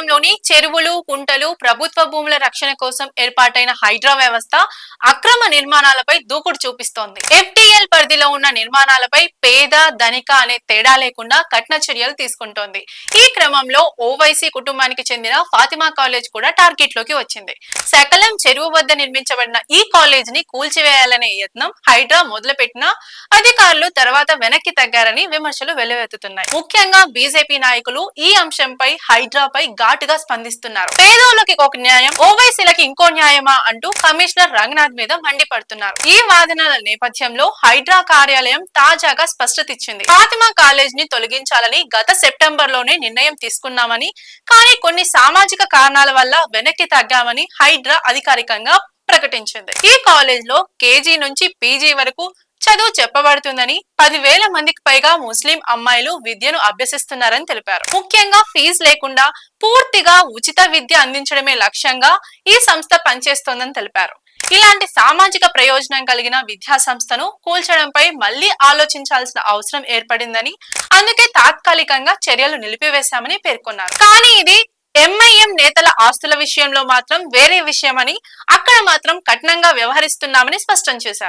నగరంలోని చెరువులు కుంటలు ప్రభుత్వ భూముల రక్షణ కోసం ఏర్పాటైన హైడ్రా వ్యవస్థ అక్రమ నిర్మాణాలపై దూకుడు చూపిస్తోంది. ఎఫ్టీఎల్ పరిధిలో ఉన్న నిర్మాణాలపై పేద ధనిక అనే తేడా లేకుండా కఠిన చర్యలు తీసుకుంటోంది. ఈ క్రమంలో ఓవైసీ కుటుంబానికి చెందిన ఫాతిమా కాలేజ్ కూడా టార్గెట్లోకి వచ్చింది. సకలం చెరువు వద్ద నిర్మించబడిన ఈ కాలేజ్ని కూల్చివేయాలనే యత్నం హైడ్రా మొదలుపెట్టినా అధికారులు తర్వాత వెనక్కి తగ్గారని విమర్శలు వెల్లువెత్తుతున్నాయి. ముఖ్యంగా బీజేపీ నాయకులు ఈ అంశంపై హైడ్రాపై ఘాటుగా స్పందిస్తున్నారు. పేదోళ్ళకి ఒక న్యాయం ఓవైసీలకి ఇంకో న్యాయమా అంటూ కమిషనర్ రంగనాథ్ మీద మండిపడుతున్నారు. ఈ వాదనల నేపథ్యంలో హైడ్రా కార్యాలయం తాజాగా స్పష్టత ఇచ్చింది ఫాతిమా కాలేజ్ని తొలగించాలని గత సెప్టెంబర్లోనే నిర్ణయం తీసుకున్నామని కానీ కొన్ని సామాజిక కారణాల వల్ల వెనక్కి తగ్గామని హైడ్రా అధికారికంగా ప్రకటించింది. ఈ కాలేజ్లో కేజీ నుంచి పీజీ వరకు చదువు చెప్పబడుతుందని పదివేల మందికి పైగా ముస్లిం అమ్మాయిలు విద్యను అభ్యసిస్తున్నారని తెలిపారు. ముఖ్యంగా ఫీజు లేకుండా పూర్తిగా ఉచిత విద్య అందించడమే లక్ష్యంగా ఈ సంస్థ పనిచేస్తోందని తెలిపారు. ఇలాంటి సామాజిక ప్రయోజనం కలిగిన విద్యా సంస్థను కూల్చడంపై మళ్ళీ ఆలోచించాల్సిన అవసరం ఏర్పడిందని అందుకే తాత్కాలికంగా చర్యలు నిలిపివేశామని పేర్కొన్నారు. కానీ ఇది ఎంఐఎం నేతల ఆస్తుల విషయంలో మాత్రం వేరే విషయమని అక్కడ మాత్రం కఠినంగా వ్యవహరిస్తున్నామని స్పష్టం చేశారు.